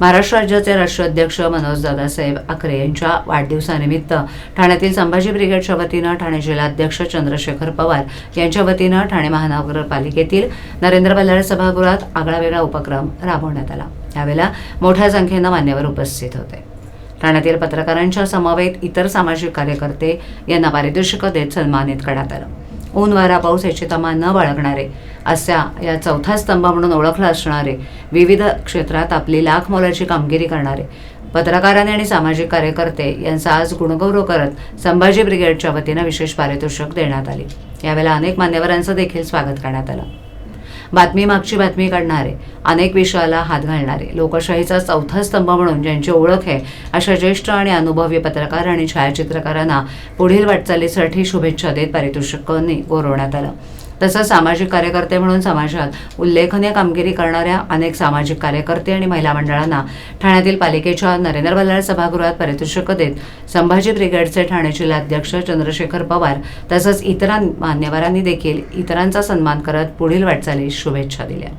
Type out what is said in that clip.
महाराष्ट्र राज्याचे राष्ट्रीय अध्यक्ष मनोज दादासाहेब आकरे यांच्या वाढदिवसानिमित्त ठाण्यातील संभाजी ब्रिगेडच्या वतीनं ठाणे जिल्हाध्यक्ष चंद्रशेखर पवार यांच्या वतीनं ठाणे महानगरपालिकेतील नरेंद्र बल्लाळ सभागृहात आगळावेगळा उपक्रम राबवण्यात आला. यावेळेला मोठ्या संख्येनं मान्यवर उपस्थित होते. ठाण्यातील पत्रकारांच्या समवेत इतर सामाजिक कार्यकर्ते यांना पारितोषिकं देत सन्मानित करण्यात आलं. ऊन वारा पाऊस याची तमा न बाळगणारे असा या चौथा स्तंभ म्हणून ओळखला असणारे विविध क्षेत्रात आपली लाख मोलाची कामगिरी करणारे पत्रकारांनी आणि सामाजिक कार्यकर्ते यांचा आज गुणगौरव करत संभाजी ब्रिगेडच्या वतीनं विशेष पारितोषिक देण्यात आले. यावेळेला अनेक मान्यवरांचं देखील स्वागत करण्यात आलं. बातमी मागची बातमी काढणारे अनेक विषयाला हात घालणारे लोकशाहीचा चौथा स्तंभ म्हणून ज्यांची ओळख आहे अशा ज्येष्ठ आणि अनुभवी पत्रकार आणि छायाचित्रकारांना पुढील वाटचालीसाठी शुभेच्छा देत पारितोषिकांनी गौरवण्यात आलं. तसंच सामाजिक कार्यकर्ते म्हणून समाजात उल्लेखनीय कामगिरी करणाऱ्या अनेक सामाजिक कार्यकर्ते आणि महिला मंडळांना ठाण्यातील पालिकेच्या नरेंद्र बल्लाळ सभागृहात पारितोषिक देत संभाजी ब्रिगेडचे ठाणे जिल्हाध्यक्ष चंद्रशेखर पवार तसंच इतर मान्यवरांनी देखील इतरांचा सन्मान करत पुढील वाटचालीस शुभेच्छा दिल्या.